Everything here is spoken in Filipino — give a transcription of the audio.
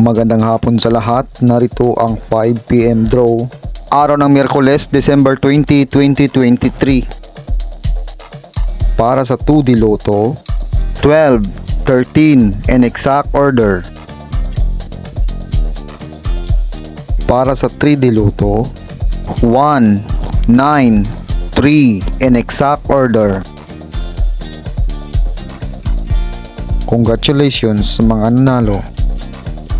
Magandang hapon sa lahat. Narito ang 5pm draw. Araw ng Miyerkules, December 20, 2023. Para sa 2D Lotto, 12, 13 in exact order. Para sa 3D Lotto, 1, 9, 3 in exact order. Congratulations sa mga nanalo.